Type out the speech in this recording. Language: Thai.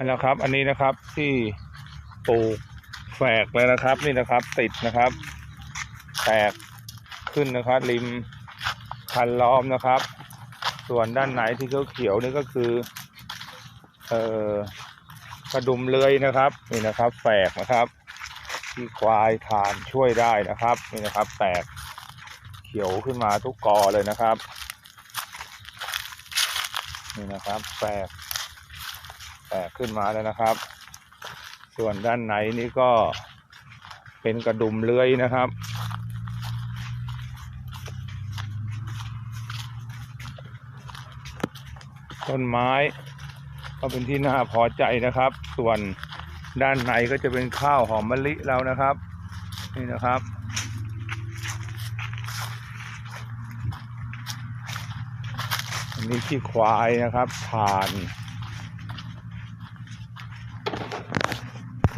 อันนะครับ อันนี้นะครับที่ปลูกแฝกเลยนะครับ นี่นะครับติดนะครับแตกขึ้นนะครับ ริมคันล้อมนะครับ ส่วนด้านไหนที่เขียวๆนี่ก็คือ เอ่อกระดุมเลยนะครับ นี่นะครับแฝกนะครับ ที่ควายทานช่วยได้นะครับ นี่นะครับ แตกเขียวขึ้นมาทุกกอเลยนะครับ นี่นะครับแฝก แตกขึ้นมาแล้วนะครับ ส่วนด้านในนี่ก็เป็นกระดุมเลื้อยนะครับ ต้นไม้ก็เป็นที่น่าพอใจนะครับ ส่วนด้านในก็จะเป็นข้าวหอมมะลิแล้วนะครับ นี่นะครับอันนี้ขี้ควายนะครับผ่าน